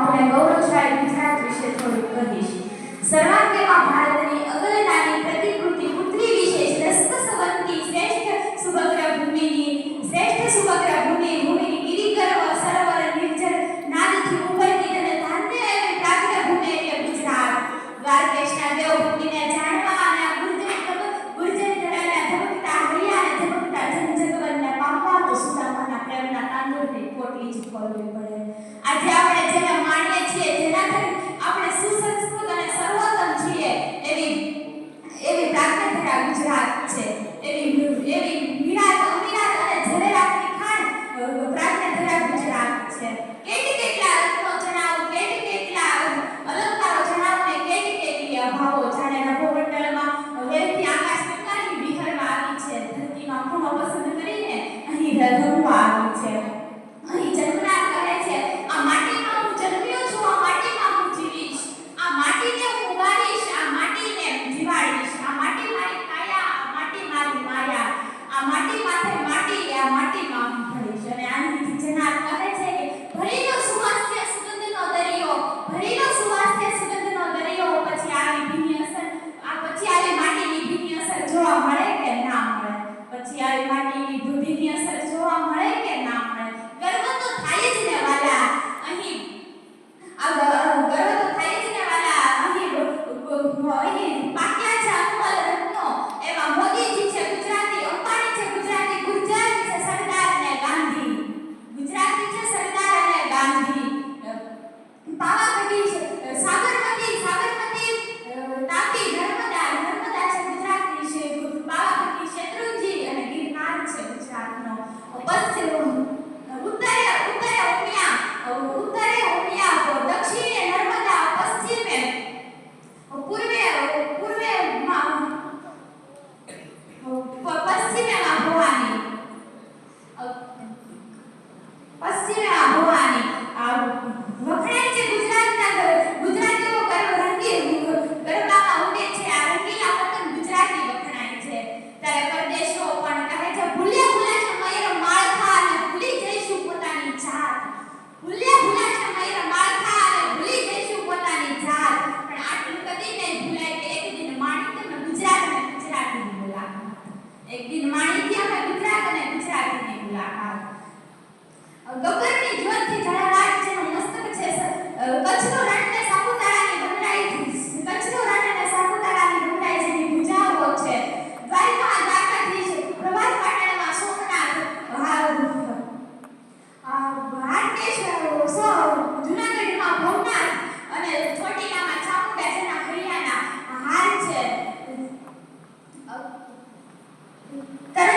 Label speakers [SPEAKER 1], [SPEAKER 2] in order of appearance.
[SPEAKER 1] આપણે ગૌરવશાળી ગુજરાત વિશે થોડું કહીશ. સર્વાંગેમાં ભારતની અગ્રનાની પ્રતિકૃતિ રોટલી જ ખોલવી પડે. આજે આપણે જેને માણીએ છીએ જેનાથી આપણે સુસંસ્કૃત અને સર્વોત્તમ છીએ, એવી એવી પ્રાકૃતિક ગુજરાત છે. એવી એવી વિરાટ અમીરાત અને ઝરેરાતની ખાણ પ્રાકૃતિક ગુજરાત છે. સાથે માટી આ માટીમાં ભળે છે. અને આને જનાર કહે 嗯但